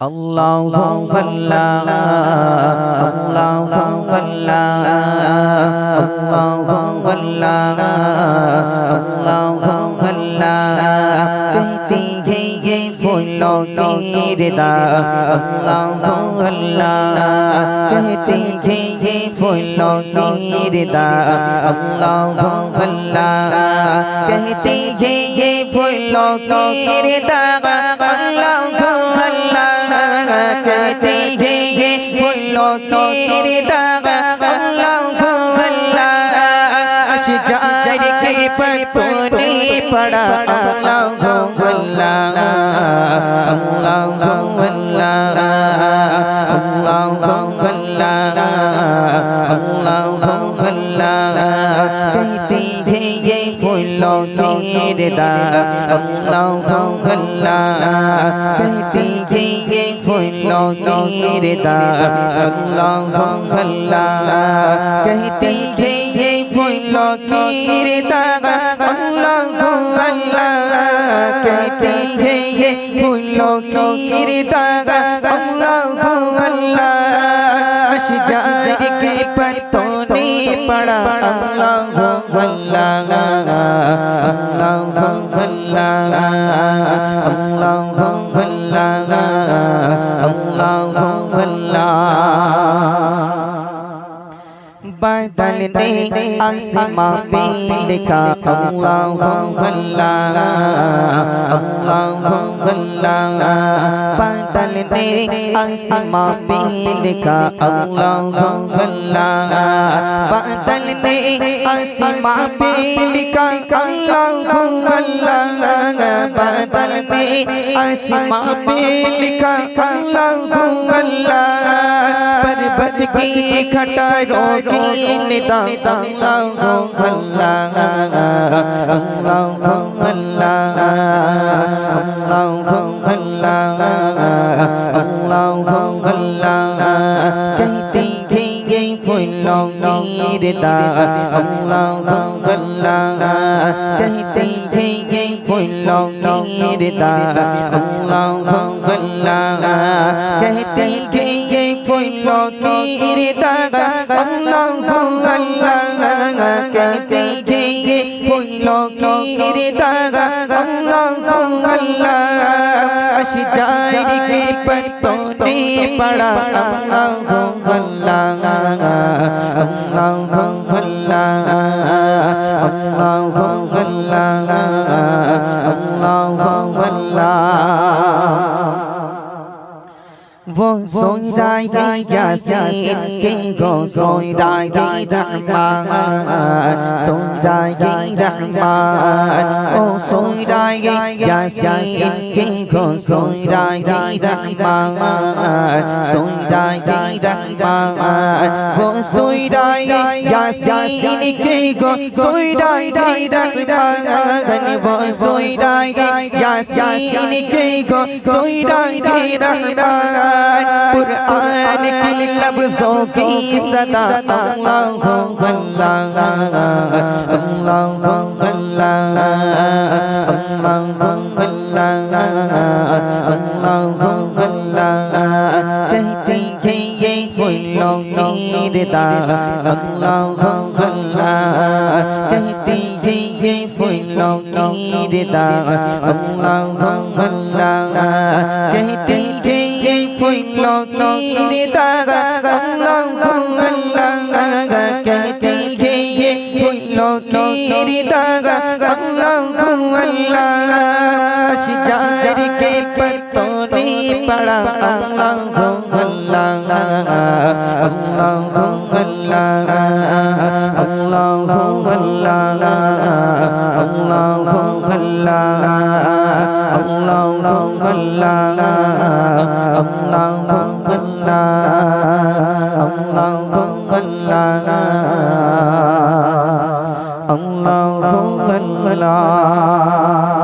الله الله الله الله الله الله الله कहती है ये फूलों की रिदा अल्लाह अल्लाह कहती है ये फूलों की रिदा अल्लाह अल्लाह कहती है ये फूलों की रिदा अल्लाह دیکھیں پھولوں کی رداغ اللہ اللہ اشجار کے پتوں نے پڑا اللہ اللہ اللہ اللہ اللہ اللہ اللہ লৌটের দাম লৌলা কইতে গিয়ে ফুল লৌটের দাম লৌলা কইতে গিয়ে ফুল লৌটের দাম লৌলা কইতে গিয়ে ফুল লৌটের দাম লৌলা আশ যায় কে পতো পড়া আল্লাহু আল্লাহ আল্লাহু আল্লাহ আল্লাহু আল্লাহ আল্লাহু আল্লাহ। ने आसमां पे लिखा अल्लाह अल्लाह अल्लाह अल्लाह बादल ने आसमां पे लिखा अल्लाह अल्लाह बादल ने आसमां पे लिखा अल्लाह अल्लाह बादल ने आसमां पे लिखा अल्लाह अल्लाह पर्वत की खटारों की निदा अल्लाह अल्लाह अल्लाह अल्लाह अल्लाह अल्लाह अल्लाह अल्लाह कहती है ये फूलों की रिदा अल्लाह अल्लाह कहती है ये फूलों की रिदा अल्लाह अल्लाह कहती है ये फूलों की रिदा अल्लाह अल्लाह कहती है ये फूलों की रिदा अल्लाह अल्लाह अशजार के पत्तों ने पड़ा अल्लाह अल्लाह अल्लाह والله vô soi đại đại gia xin kinh go soi đại đại rahman soi đại đại rahman ô soi đại đại gia xin kinh go soi đại đại rahman soi đại đại rahman vô soi đại gia xin kinh go soi đại đại rahman vô soi đại Yasin के गो सोई राय रहमान कुरान की लफ्जों की सदा अल्लाह अल्लाह अल्लाह अल्लाह अल्लाह अल्लाह अल्लाह कहती है ये फूलों की रिदा अल्लाह अल्लाह कहती ফিয়ে ফুলকির দান আল্লাহু আল্লাহ কহতে গিয়ে ফুলকির দান আল্লাহ की रिदा अल्लाह अल्लाह अशजार के पत्तों ने पड़ा अल्लाह अल्लाह अल्लाह अल्लाह अल्लाह अल्लाह अल्लाह अल्लाह अल्लाह अल्लाह अल्लाह अल्लाह अल्लाह अल्लाह Allahumma la.